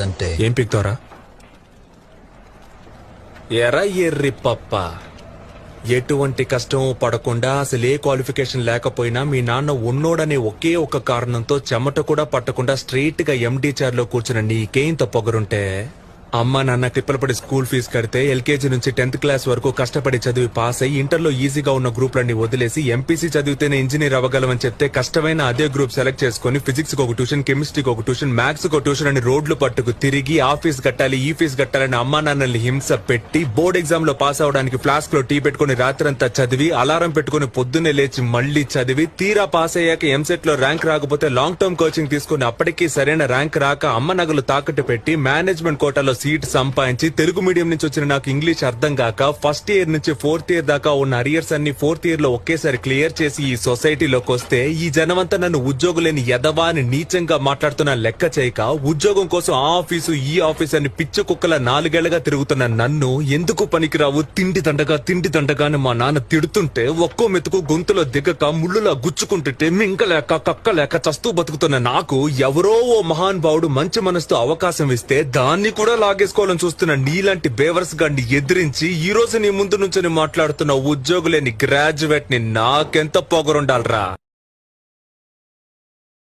అంటే ఏం పిక్తారా? ఎరా ఎర్రి పప్ప. ఎటువంటి కష్టం పడకుండా అసలు ఏ క్వాలిఫికేషన్ లేకపోయినా మీ నాన్న ఉన్నోడనే ఒకే ఒక కారణంతో చెమట కూడా పట్టకుండా స్ట్రైట్గా ఎండి చైర్లో కూర్చున్న నీకేంత పొగరుంటే? అమ్మ నాన్న తిప్పలపడి స్కూల్ ఫీజు కడితే ఎల్కేజీ నుంచి టెన్త్ క్లాస్ వరకు కష్టపడి చదివి పాస్ అయ్యి ఇంటర్లో ఈజీగా ఉన్న గ్రూప్లన్నీ వదిలేసి ఎంపీసీ చదివితేనే ఇంజనీర్ అవ్వగలమని చెప్తే కష్టమైన అదే గ్రూప్ సెలెక్ట్ చేసుకుని ఫిజిక్స్ ఒక ట్యూషన్ కెమిస్ట్రీకి ఒక ట్యూషన్ మ్యాథ్స్ ఒక ట్యూషన్ అని రోడ్లు పట్టుకు తిరిగి ఆఫీస్ కట్టాలి ఈ ఫీజు కట్టాలని అమ్మా నాన్నల్ని హింస పెట్టి బోర్డ్ ఎగ్జామ్లో పాస్ అవడానికి ఫ్లాస్క్లో టీ పెట్టుకుని రాత్రంతా చదివి అలారం పెట్టుకుని పొద్దున్నే లేచి మళ్ళీ చదివి తీరా పాస్ అయ్యాక ఎంసెట్లో ర్యాంక్ రాకపోతే లాంగ్ టర్మ్ కోచింగ్ తీసుకుని అప్పటికీ సరైన ర్యాంక్ రాక అమ్మ నగలు తాకట్టు పెట్టి మేనేజ్మెంట్ కోటాలో సీట్ సంపాదించి తెలుగు మీడియం నుంచి వచ్చిన నాకు ఇంగ్లీష్ అర్థం కాక ఫస్ట్ ఇయర్ నుంచి ఫోర్త్ ఇయర్ దాకా ఉన్న అరియర్స్ అన్ని ఫోర్త్ ఇయర్లో ఒకేసారి క్లియర్ చేసి ఈ సొసైటీలోకి వస్తే ఈ జనమంతా నన్ను ఉద్యోగులేని ఎదవా అని నీచంగా మాట్లాడుతున్న లెక్క చేయక ఉద్యోగం కోసం ఆ ఆఫీసు ఈ ఆఫీస్ అని పిచ్చ కుక్కల నాలుగేళ్ళగా తిరుగుతున్న నన్ను ఎందుకు పనికిరావు? తిండి దండగా తిండి దండగా అని మా నాన్న తిడుతుంటే ఒక్కో మెతుకు గొంతులో దిగక ముళ్ళులా గుచ్చుకుంటుంటే మింకలేక కక్కలేక చస్తూ బతుకుతున్న నాకు ఎవరో ఓ మహాన్ భావుడు మంచి మనసుతో అవకాశం ఇస్తే దాన్ని కూడా లాగేసుకోవాలని చూస్తున్న నీలాంటి బేవర్స్ గాన్ని ఎదిరించి ఈ రోజు నీ ముందు నుంచి మాట్లాడుతున్న ఉద్యోగులేని గ్రాడ్యుయేట్ని నాకెంత పొగరుండాలరా?